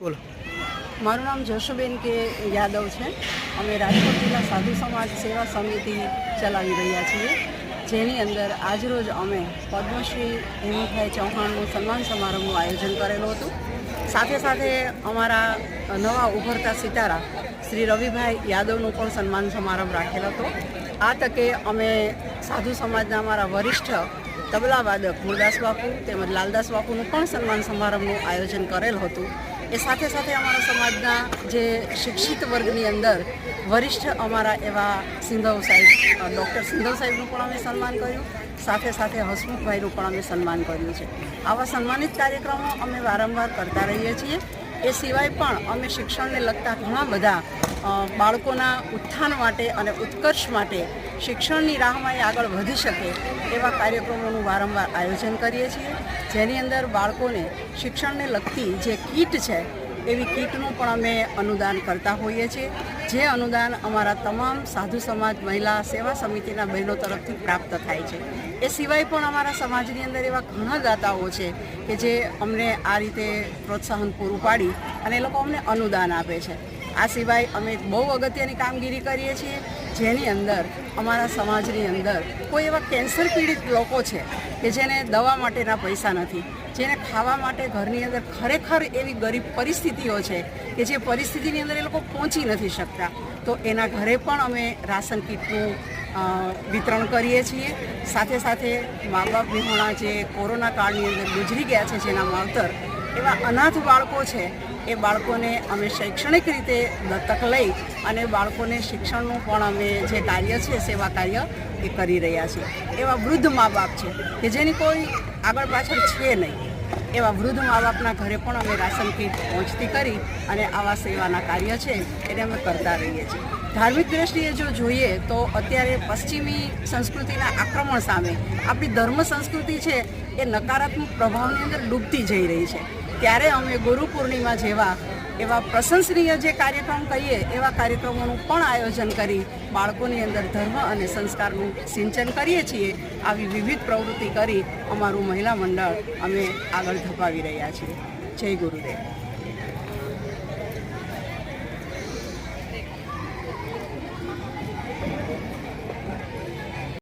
બોલો. મારું નામ જશુબેન કે યાદવ છે. અમે રાજકોટ જિલ્લા સાધુ સમાજ સેવા સમિતિ ચલાવી રહ્યા છીએ, જેની અંદર આજરોજ અમે પદ્મશ્રી હેમુભાઈ ચૌહાણનું સન્માન સમારંભનું આયોજન કરેલું હતું. સાથે સાથે અમારા નવા ઉભરતા સિતારા શ્રી રવિભાઈ યાદવનું પણ સન્માન સમારંભ રાખેલો હતો. આ તકે અમે સાધુ સમાજના અમારા વરિષ્ઠ તબલા વાદક ગુરદાસ બાપુ તેમજ લાલદાસ બાપુનું પણ સન્માન સમારંભનું આયોજન કરેલ હતું. એ સાથે સાથે અમારા સમાજના જે શિક્ષિત વર્ગની અંદર વરિષ્ઠ અમારા એવા સિંધવ સાહેબ ડૉક્ટર સિંધવ સાહેબનું પણ અમે સન્માન કર્યું. સાથે સાથે હસમુખભાઈનું પણ અમે સન્માન કર્યું છે. આવા સન્માનિત કાર્યક્રમો અમે વારંવાર કરતા રહીએ છીએ. એ સિવાય પણ અમે શિક્ષણને લગતા ઘણા બધા બાળકોના ઉત્થાન માટે અને ઉત્કર્ષ માટે શિક્ષણની રાહમાં એ આગળ વધી શકે એવા કાર્યક્રમોનું વારંવાર આયોજન કરીએ છીએ. જેની અંદર બાળકોને શિક્ષણને લગતી જે કીટ છે, એવી કીટનું પણ અમે અનુદાન કરતા હોઈએ છીએ. જે અનુદાન અમારા તમામ સાધુ સમાજ મહિલા સેવા સમિતિના બહેનો તરફથી પ્રાપ્ત થાય છે. એ સિવાય પણ અમારા સમાજની અંદર એવા ઘણા દાતાઓ છે કે જે અમને આ રીતે પ્રોત્સાહન પૂરું પાડી અને એ લોકો અમને અનુદાન આપે છે. આ સિવાય અમે બહુ અગત્યની કામગીરી કરીએ છીએ. જેની અંદર, અમારા સમાજની અંદર કોઈ એવા કેન્સર પીડિત લોકો છે કે જેને દવા માટેના પૈસા નથી, જેને ખાવા માટે ઘરની અંદર ખરેખર એવી ગરીબ પરિસ્થિતિઓ છે કે જે પરિસ્થિતિની અંદર એ લોકો પહોંચી નથી શકતા. તો એના ઘરે પણ અમે રાશન કીટનું વિતરણ કરીએ છીએ. સાથે સાથે મા બાપ વિહોણા જે કોરોના કાળની અંદર ગુજરી ગયા છે જેના માવતર, એવા અનાથ બાળકો છે એ બાળકોને અમે શૈક્ષણિક રીતે દત્તક લઈ અને બાળકોને શિક્ષણનું પણ અમે જે કાર્ય છે, સેવા કાર્ય, એ કરી રહ્યા છીએ. એવા વૃદ્ધ મા બાપ છે કે જેની કોઈ આગળ પાછળ છે નહીં. એવા વૃદ્ધ મા બાપના ઘરે પણ અમે રાશન કીટ પહોંચતી કરી અને આવા સેવાના કાર્ય છે એને અમે કરતા રહીએ છીએ. ધાર્મિક દ્રષ્ટિએ જો જોઈએ તો અત્યારે પશ્ચિમી સંસ્કૃતિના આક્રમણ સામે આપણી ધર્મ સંસ્કૃતિ છે એ નકારાત્મક પ્રભાવની અંદર ડૂબતી જઈ રહી છે. ત્યારે અમે ગુરુ પૂર્ણિમા જેવા એવા પ્રશંસનીય જે કાર્યક્રમ કહીએ, એવા કાર્યક્રમોનું પણ આયોજન કરી બાળકોની અંદર ધર્મ અને સંસ્કારનું સિંચન કરીએ છીએ, આવી વિવિધ પ્રવૃત્તિ કરી અમારું મહિલા મંડળ અમે આગળ ધપાવી રહ્યા છીએ. જય ગુરુદેવ.